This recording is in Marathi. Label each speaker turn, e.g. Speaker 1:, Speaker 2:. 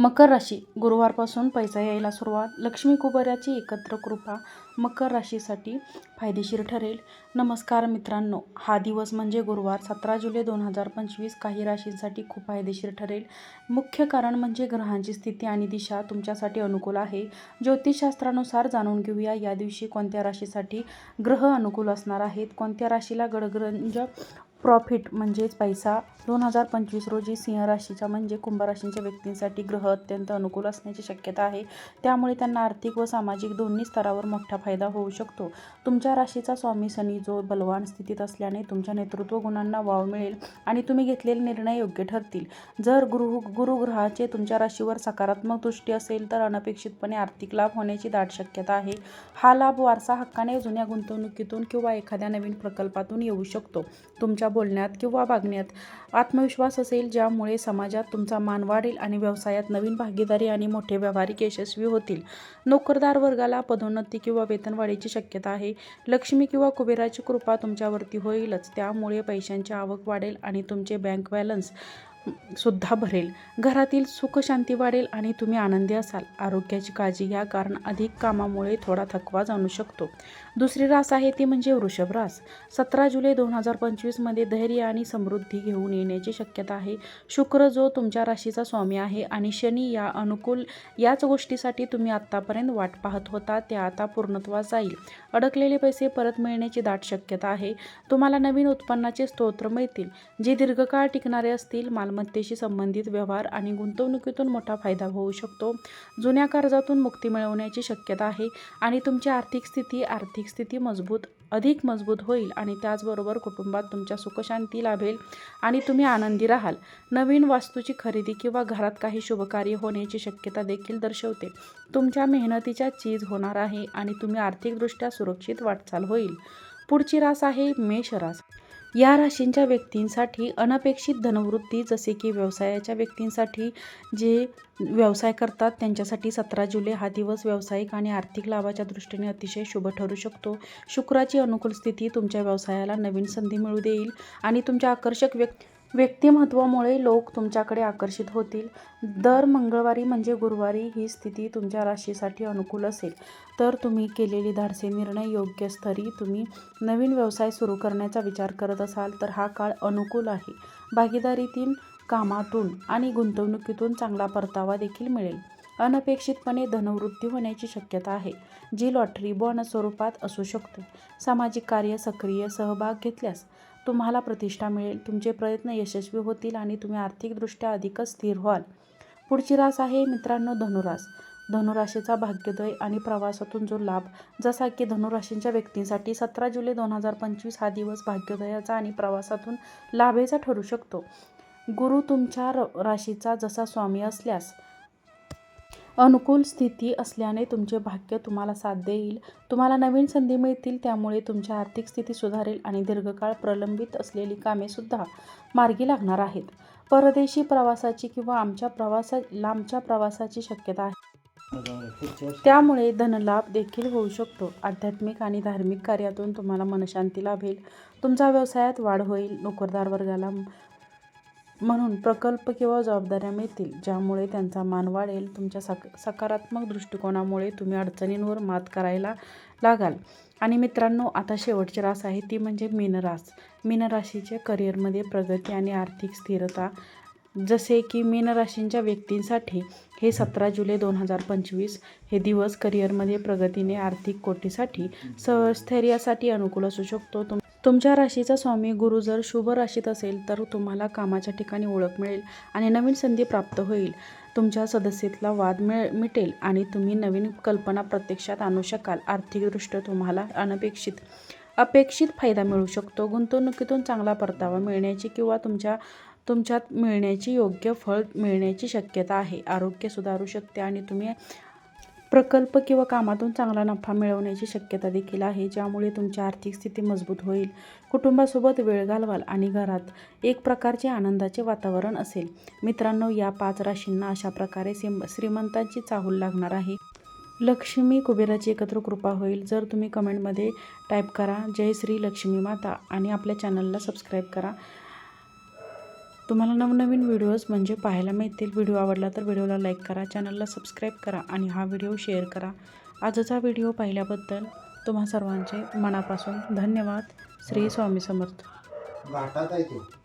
Speaker 1: मकर राशी. गुरुवारपासून पैसा यायला सुरुवात. लक्ष्मी कुबऱ्याची एकत्र कृपा मकर राशीसाठी फायदेशीर ठरेल. नमस्कार मित्रांनो हा दिवस म्हणजे गुरुवार सतरा जुलै दोन हजार पंचवीस. काही राशींसाठी खूप फायदेशीर ठरेल. मुख्य कारण म्हणजे ग्रहांची स्थिती आणि दिशा तुमच्यासाठी अनुकूल आहे. ज्योतिषशास्त्रानुसार जाणून घेऊया या दिवशी कोणत्या राशीसाठी ग्रह अनुकूल असणार आहेत. कोणत्या राशीला गडग्रंज प्रॉफिट म्हणजेच पैसा. दोन हजार पंचवीस रोजी सिंह राशीच्या म्हणजे कुंभ राशींच्या व्यक्तींसाठी ग्रह अत्यंत अनुकूल असण्याची शक्यता आहे. त्यामुळे त्यांना आर्थिक व सामाजिक दोन्ही स्तरावर मोठा फायदा होऊ शकतो. तुमच्या राशीचा स्वामी शनी जो बलवान स्थितीत असल्याने तुमच्या नेतृत्व गुणांना वाव मिळेल आणि तुम्ही घेतलेले निर्णय योग्य ठरतील. जर गुरु गुरुग्रहाचे तुमच्या राशीवर सकारात्मक दृष्टी असेल तर अनपेक्षितपणे आर्थिक लाभ होण्याची दाट शक्यता आहे. हा लाभ वारसा हक्काने जुन्या गुंतवणुकीतून किंवा एखाद्या नवीन प्रकल्पातून येऊ शकतो. तुमच्या बोलण्यात किंवा वागण्यात आत्मविश्वास असेल ज्यामुळे समाजात तुमचा मान वाढेल आणि व्यवसायात नवीन भागीदारी आणि मोठे व्यावहारिक यशस्वी होतील. नोकरदार वर्गाला पदोन्नती किंवा वेतनवाढीची शक्यता आहे. लक्ष्मी किंवा कुबेराची कृपा तुमच्यावरती होईलच. त्यामुळे पैशांची आवक वाढेल आणि तुमचे बँक बॅलन्स सुद्धा भरेल. घरातील सुखशांती वाढेल आणि तुम्ही आनंदी असाल. आरोग्याची काळजी घ्या कारण अधिक कामामुळे थोडा थकवा जाणू शकतो. दुसरी रास आहे ती म्हणजे वृषभ रास. सतरा जुलै दोन हजार पंचवीसमध्ये धैर्य आणि समृद्धी घेऊन येण्याची शक्यता आहे. शुक्र जो तुमच्या राशीचा स्वामी आहे आणि शनी या अनुकूल याच गोष्टीसाठी तुम्ही आत्तापर्यंत वाट पाहत होता ते आता पूर्णत्वास जाईल. अडकलेले पैसे परत मिळण्याची दाट शक्यता आहे. तुम्हाला नवीन उत्पन्नाचे स्तोत्र मिळतील. जे दीर्घकाळ टिकणारे असतील मालमत्तेशी संबंधित व्यवहार आणि गुंतवणुकीतून मोठा फायदा होऊ शकतो. जुन्या कर्जातून मुक्ती मिळवण्याची शक्यता आहे आणि तुमची आर्थिक स्थिती आर्थिक स्थिती मजबूत अधिक मजबूत होईल आणि त्याचबरोबर कुटुंबात तुमच्या सुखशांती लाभेल आणि तुम्ही आनंदी राहाल. नवीन वास्तूची खरेदी किंवा घरात काही शुभकार्य होण्याची शक्यता देखील दर्शवते. तुमच्या मेहनतीच्या चीज होणार आहे आणि तुम्ही आर्थिकदृष्ट्या सुरक्षित वाटचाल होईल. पुढची रास आहे मेष रास. या राशींच्या व्यक्तींसाठी अनपेक्षित धनवृत्ती जसे की व्यवसायाच्या व्यक्तींसाठी जे व्यवसाय करतात त्यांच्यासाठी सतरा जुलै हा दिवस व्यावसायिक आणि आर्थिक लाभाच्या दृष्टीने अतिशय शुभ ठरू शकतो. शुक्राची अनुकूल स्थिती तुमच्या व्यवसायाला नवीन संधी मिळू देईल आणि तुमच्या आकर्षक व्यक् व्यक्तिमत्वामुळे लोक तुमच्याकडे आकर्षित होतील. दर मंगळवारी म्हणजे गुरुवारी ही स्थिती तुमच्या राशीसाठी अनुकूल असेल. तर तुम्ही केलेली धाडसे निर्णय योग्य स्तरी तुम्ही नवीन व्यवसाय सुरू करण्याचा विचार करत असाल तर हा काळ अनुकूल आहे. भागीदारीतील कामातून आणि गुंतवणुकीतून चांगला परतावा देखील मिळेल. अनपेक्षितपणे धनवृत्ती होण्याची शक्यता आहे जी लॉटरी बोनस स्वरूपात असू शकते. सामाजिक कार्य सक्रिय सहभाग घेतल्यास तुम्हाला प्रतिष्ठा मिळेल. तुमचे प्रयत्न यशस्वी होतील आणि तुम्ही आर्थिकदृष्ट्या अधिकच स्थिर व्हाल. पुढची रास आहे मित्रांनो धनुरास. धनुराशीचा भाग्योदय आणि प्रवासातून जो लाभ जसा की धनुराशींच्या व्यक्तींसाठी सतरा जुलै दोन हजार पंचवीस हा दिवस भाग्योदयाचा आणि प्रवासातून लाभेचा ठरू शकतो. गुरु तुमच्या र राशीचा जसा स्वामी असल्यास अनुकूल स्थिती असल्याने तुमचे भाग्य तुम्हाला साथ देईल. तुम्हाला नवीन संधी मिळतील त्यामुळे तुमची आर्थिक स्थिती सुधारेल आणि दीर्घकाळ प्रलंबित असलेली कामेसुद्धा मार्गी लागणार आहेत. परदेशी प्रवासाची किंवा आमच्या प्रवासा लांबच्या प्रवासाची शक्यता आहे. त्यामुळे धनलाभ देखील होऊ शकतो. आध्यात्मिक आणि धार्मिक कार्यातून तुम्हाला मनशांती लाभेल. तुमच्या व्यवसायात वाढ होईल. नोकरदार वर्गाला म्हणून प्रकल्प किंवा जबाबदाऱ्या मिळतील ज्यामुळे त्यांचा मान वाढेल. तुमच्या सक सकारात्मक दृष्टिकोनामुळे तुम्ही अडचणींवर मात करायला लागाल. आणि मित्रांनो आता शेवटची रास आहे ती म्हणजे मीनरास मीनराशीच्या करिअरमध्ये प्रगती आणि आर्थिक स्थिरता. जसे की मीनराशींच्या व्यक्तींसाठी हे सतरा जुलै दोन हजार पंचवीस हे दिवस करिअरमध्ये प्रगतीने आर्थिक कोटीसाठी स्थैर्यासाठी अनुकूल असू शकतो. तुम तुमच्या राशीचा स्वामी गुरु जर शुभ राशीत असेल तर तुम्हाला कामाच्या ठिकाणी ओळख मिळेल आणि नवीन संधी प्राप्त होईल. तुमच्या सदस्येतला वाद मिळ मिटेल आणि तुम्ही नवीन कल्पना प्रत्यक्षात आणू शकाल. आर्थिकदृष्ट्या तुम्हाला अनपेक्षित अपेक्षित फायदा मिळू शकतो. गुंतवणुकीतून चांगला परतावा मिळण्याची किंवा तुमच्या तुमच्यात मिळण्याची योग्य फळ मिळण्याची शक्यता आहे. आरोग्य सुधारू शकते आणि तुम्ही प्रकल्प किंवा कामातून चांगला नफा मिळवण्याची शक्यता देखील आहे ज्यामुळे तुमची आर्थिक स्थिती मजबूत होईल. कुटुंबासोबत वेळ घालवाल आणि घरात एक प्रकारचे आनंदाचे वातावरण असेल. मित्रांनो या पाच राशींना अशा प्रकारे सिम श्रीमंतांची चाहूल लागणार आहे. लक्ष्मी कुबेराची एकत्र कृपा होईल. जर तुम्ही कमेंटमध्ये टाईप करा जय श्री लक्ष्मी माता आणि आपल्या चॅनलला सबस्क्राईब करा. तुम्हाला नवनवीन व्हिडिओज म्हणजे पाहायला मिळतील. व्हिडिओ आवडला तर व्हिडिओला लाईक करा चॅनलला सबस्क्राईब करा आणि हा व्हिडिओ शेअर करा. आजचा व्हिडिओ पाहिल्याबद्दल तुम्हा सर्वांचे मनापासून धन्यवाद. श्री स्वामी समर्थ.
Speaker 2: आहे ते.